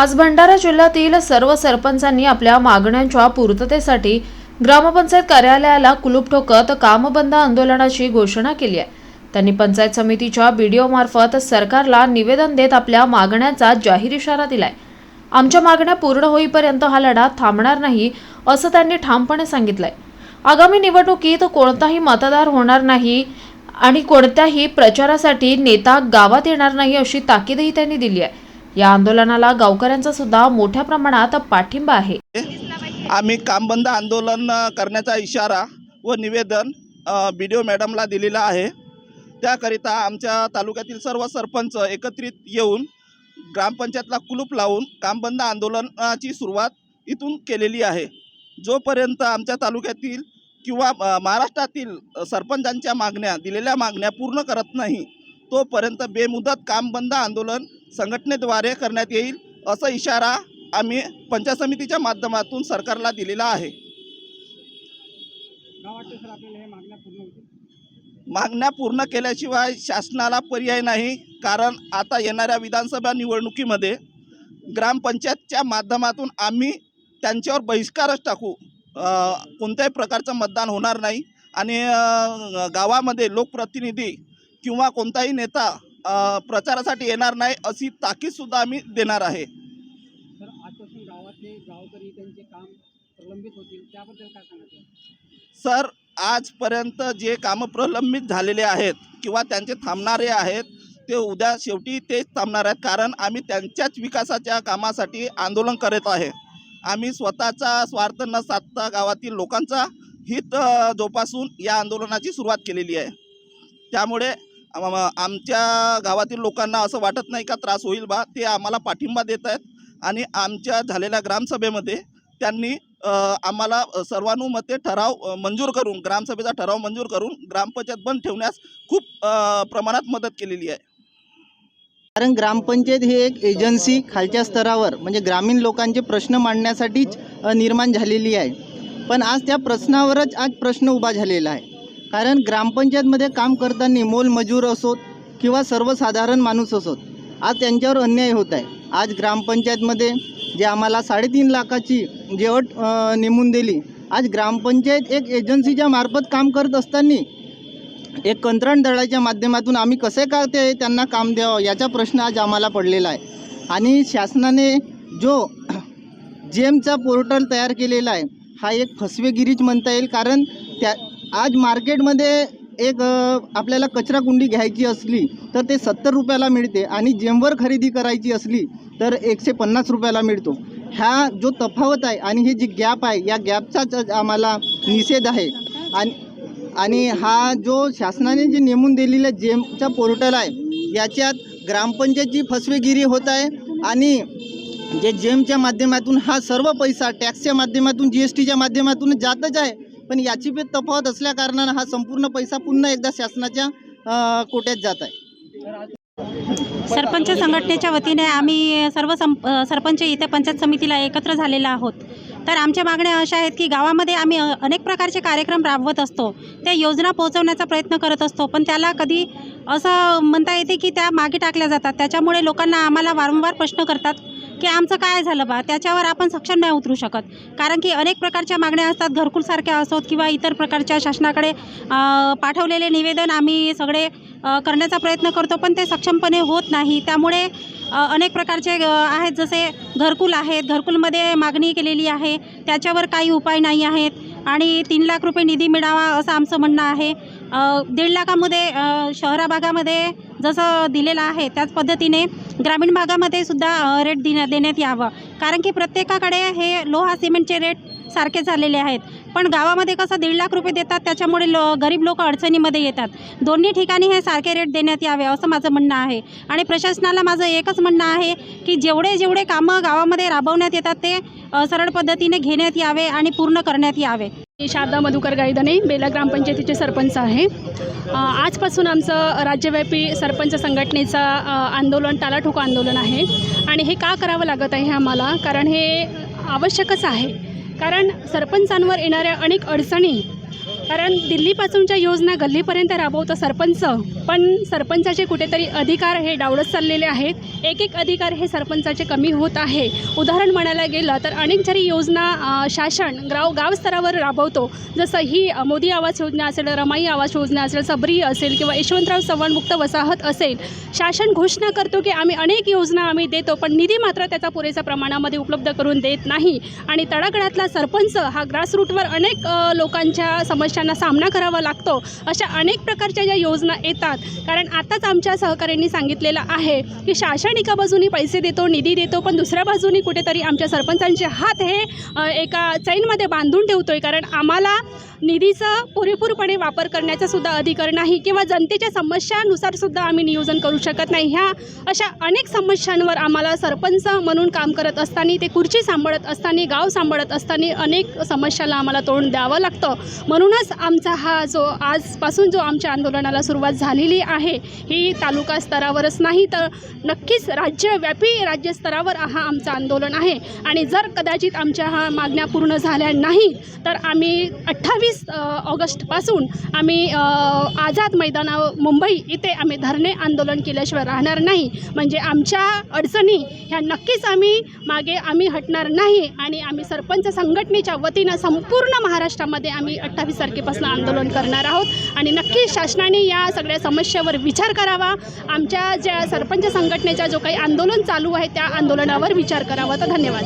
आज भंडारा जिल्ह्यातील सर्व सरपंचांनी आपल्या मागण्यांच्या पूर्ततेसाठी ग्रामपंचायत कार्यालयाला कुलूप ठोकत कामबंद आंदोलनाची घोषणा केली आहे. त्यांनी पंचायत समितीच्या बीडीओ मार्फत सरकारला निवेदन देत आपल्या मागण्यांचा जाहीर इशारा दिलाय. आमच्या मागण्या पूर्ण होईपर्यंत हा लढा थांबणार नाही असं त्यांनी ठामपणे सांगितलंय. आगामी निवडणुकीत कोणताही मतदार होणार नाही आणि कोणत्याही प्रचारासाठी नेता गावात येणार नाही अशी ताकीदही त्यांनी दिली आहे. या आंदोलनाला गावकऱ्यांचा सुद्धा मोठ्या प्रमाणात पाठिंबा आहे. आम्ही कामबंद आंदोलन करण्याचा इशारा व निवेदन बी डी ओ मॅडमला दिलेलं आहे. त्याकरिता आमच्या तालुक्यातील सर्व सरपंच एकत्रित येऊन ग्रामपंचायतला कुलूप लावून कामबंद आंदोलनाची सुरुवात इथून केलेली आहे. जोपर्यंत आमच्या तालुक्यातील किंवा महाराष्ट्रातील सरपंचांच्या मागण्या दिलेल्या मागण्या पूर्ण करत नाही तोपर्यंत बेमुदत कामबंद आंदोलन संघटनेद्वारे करण्यात येईल असा इशारा आम्ही पंचायत समितीच्या माध्यमातून सरकारला दिलेला आहे. मागण्या पूर्ण केल्याशिवाय शासनाला पर्याय नाही कारण आता येणाऱ्या विधानसभा निवडणुकीमध्ये ग्रामपंचायतच्या माध्यमातून आम्ही त्यांच्यावर बहिष्कारच टाकू. कोणत्याही प्रकारचं मतदान होणार नाही आणि गावामध्ये लोकप्रतिनिधी किंवा कोणताही नेता प्रचारासाठी येणार नाही अशी ताकीदसुद्धा आम्ही देणार आहे. सर आजपर्यंत जे कामं प्रलंबित झालेले आहेत किंवा त्यांचे थांबणारे आहेत ते उद्या शेवटी तेच थांबणार आहेत कारण आम्ही त्यांच्याच विकासाच्या कामासाठी आंदोलन करत आहे. आम्ही स्वतःचा स्वार्थ न साधता गावातील लोकांचा हित जोपासून या आंदोलनाची सुरुवात केलेली आहे. त्यामुळे आमच्या गावातील लोकांना असं वाटत नाही का त्रास होईल बा ते आम्हाला पाठिंबा देत आहेत. आणि आमच्या झालेल्या ग्रामसभेमध्ये त्यांनी आम्हाला सर्वानुमते ठराव मंजूर करून ग्रामसभेचा ठराव मंजूर करून ग्रामपंचायत बंद ठेवण्यास खूप प्रमाणात मदत केलेली आहे. कारण ग्रामपंचायत ही एक एजन्सी खालच्या स्तरावर म्हणजे ग्रामीण लोकांचे प्रश्न मांडण्यासाठीच निर्माण झालेली आहे. पण आज त्या प्रश्नावरच आज प्रश्न उभा झालेला आहे. कारण ग्रामपंचायतमध्ये काम करताना मोलमजूर असोत किंवा सर्वसाधारण माणूस असोत आज त्यांच्यावर अन्याय होत आहे. आज ग्रामपंचायतमध्ये जे आम्हाला साडेतीन लाखाची जे अट नेमून दिली. आज ग्रामपंचायत एक एजन्सीच्या मार्फत काम करत असताना एक कंत्राट दळाच्या माध्यमातून आम्ही कसे का ते त्यांना काम द्यावं याचा प्रश्न आज आम्हाला पडलेला आहे. आणि शासनाने जो जेमचा पोर्टल तयार केलेला आहे हा एक फसवेगिरीच म्हणता येईल. कारण त्या आज मार्केटमध्ये एक आपल्याला कचरा कुंडी घ्यायची असली तर ते सत्तर रुपयाला मिळते आणि जेमवर खरेदी करायची असली तर एकशे पन्नास रुपयाला मिळतो. ह्या जो तफावत आहे आणि हे जी गॅप आहे या गॅपचाच आम्हाला निषेध आहे. आणि आणि हा जो शासनाने जे नेमून दिलेलं जेमचा पोर्टल आहे याच्यात ग्रामपंचायतची फसवेगिरी होत आहे आणि जे जेमच्या माध्यमातून हा सर्व पैसा टॅक्सच्या माध्यमातून जी एस टीच्या माध्यमातून जातच आहे. पण याची बी तफावत असल्या कारणानं हा संपूर्ण पैसा पुन्हा एकदा शासनाच्या कोट्यात जात आहे. सरपंच संघटनेच्या वतीने आम्ही सर्व सं सरपंच इथे पंचायत समितीला एकत्र झालेलो आहोत. तर आमच्या मागण्या अशा आहेत की गावामध्ये आम्ही अनेक प्रकारचे कार्यक्रम राबवत असतो. त्या योजना पोहोचवण्याचा प्रयत्न करत असतो पण त्याला कधी असं म्हणता येते की त्या मागे टाकल्या जातात. त्याच्यामुळे लोकांना आम्हाला वारंवार प्रश्न करतात. की आमचं काय झालं बा? त्याच्यावर आपण सक्षम नाही उतरू शकत. कारण की अनेक प्रकारच्या मागण्या असतात घरकुलसारख्या असोत किंवा इतर प्रकारच्या शासनाकडे पाठवलेले निवेदन आम्ही सगळे करण्याचा प्रयत्न करतो पण ते सक्षमपणे होत नाही. त्यामुळे अनेक प्रकारचे आहेत. जसे घरकुल आहेत. घरकुलमध्ये मागणी केलेली आहे. त्याच्यावर काही उपाय नाही आहेत. आणि तीन लाख रुपये निधी मिळावा असं आमचं म्हणणं आहे. दीड लाखामध्ये शहरा भागामध्ये जसं दिलेलं आहे त्याच पद्धतीने ग्रामीण भागामध्ये सुद्धा रेट देण्या देण्यात यावं. कारण की प्रत्येकाकडे हे लोहा सिमेंटचे रेट सारखे झालेले आहेत. पण गावामध्ये कसं दीड लाख रुपये देतात त्याच्यामुळे लो गरीब लोक अडचणीमध्ये येतात. दोन्ही ठिकाणी हे सारखे रेट देण्यात यावे असं माझं म्हणणं आहे. आणि प्रशासनाला माझं एकच म्हणणं आहे की जेवढे जेवढे कामं गावामध्ये राबवण्यात येतात ते सरळ पद्धतीने घेण्यात यावे आणि पूर्ण करण्यात यावे. मी शारदा मधुकर गायदने बेला ग्रामपंचायतीचे सरपंच आहे. आजपासून आमचं राज्यव्यापी सरपंच संघटनेचा आंदोलन टालाठोक आंदोलन आहे. आणि हे का करावं लागत आहे आम्हाला? कारण हे आवश्यकच आहे. कारण सरपंचांवर येणाऱ्या अनेक अडचणी कारण दिल्लीपासूनच्या योजना गल्लीपर्यंत राबवतो सरपंच पण सरपंचाचे कुठेतरी अधिकार हे डावलत चाललेले आहेत. एक एक अधिकार हे सरपंचाचे कमी होत आहे. उदाहरण म्हणायला गेलं तर अनेक जरी योजना शासन गाव गाव स्तरावर राबवतो जसं ही मोदी आवास योजना असेल रमाई आवास योजना असेल सबरी असेल किंवा यशवंतराव चव्हाण मुक्त वसाहत असेल शासन घोषणा करतो की आम्ही अनेक योजना आम्ही देतो पण निधी मात्र त्याचा पुरेसा प्रमाणामध्ये उपलब्ध करून देत नाही. आणि तळागळातला सरपंच हा ग्रासरूटवर अनेक लोकांच्या समस्या समस्यांना सामना करावा लागतो अशा अनेक प्रकारच्या ज्या योजना येतात. कारण आताच आमच्या सहकाऱ्यांनी सांगितलेलं आहे की शासन एका बाजूनी पैसे देतो निधी देतो पण दुसऱ्या बाजूनी कुठेतरी आमच्या सरपंचांचे हात हे एका चैनमध्ये बांधून ठेवतो आहे कारण आम्हाला निधीचा पुरेपूरपणे वापर करण्याचा सुद्धा अधिकार नाही किंवा जनतेच्या समस्यानुसार सुद्धा आम्ही नियोजन करू शकत नाही. ह्या अशा अनेक समस्यांवर आम्हाला सरपंच म्हणून काम करत असताना ते खुर्ची सांभाळत असताना गाव सांभाळत असताना अनेक समस्याला आम्हाला तोंड द्यावं लागतं. म्हणूनच आमचा हा जो आजपासून जो आमच्या आंदोलनाला सुरुवात झालेली आहे ही तालुका स्तरावरच नाही तर नक्कीच राज्यव्यापी राज्यस्तरावर हा आमचं आंदोलन आहे. आणि जर कदाचित आमच्या हा मागण्या पूर्ण झाल्या नाही तर आम्ही अठ्ठावीस ऑगस्टपासून आम्ही आझाद मैदानावर मुंबई इथे आम्ही धरणे आंदोलन केल्याशिवाय राहणार नाही. म्हणजे आमच्या अडचणी ह्या नक्कीच आम्ही मागे आम्ही हटणार नाही आणि आम्ही सरपंच संघटनेच्या वतीनं संपूर्ण महाराष्ट्रामध्ये आम्ही अठ्ठावीस तारखेपासून आंदोलन करणार आहोत. आणि नक्की शासनाने या सगळ्या समस्यावर विचार करावा. आमच्या ज्या सरपंच संघटनेचा जो काही आंदोलन चालू आहे त्या आंदोलनावर विचार करावा. तर धन्यवाद.